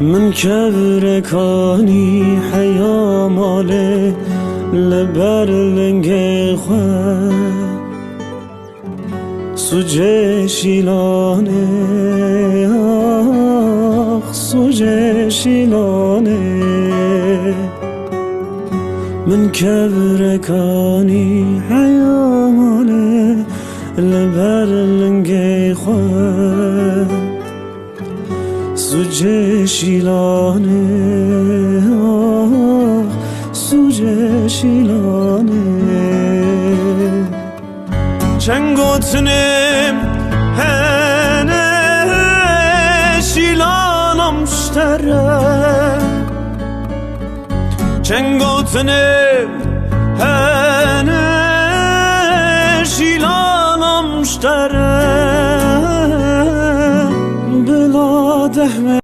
من کانی حیا ماله لبر لنگ خواه سوجه شیلانه آخ سوجه شیلانه. من کانی حیا ماله لبر لنگ خواه سوجه شیلانه آه سوجه شیلانه چنگوتنم هنه شیلانم شتره چنگوتنم هنه شیلانم شتره بلا دهمه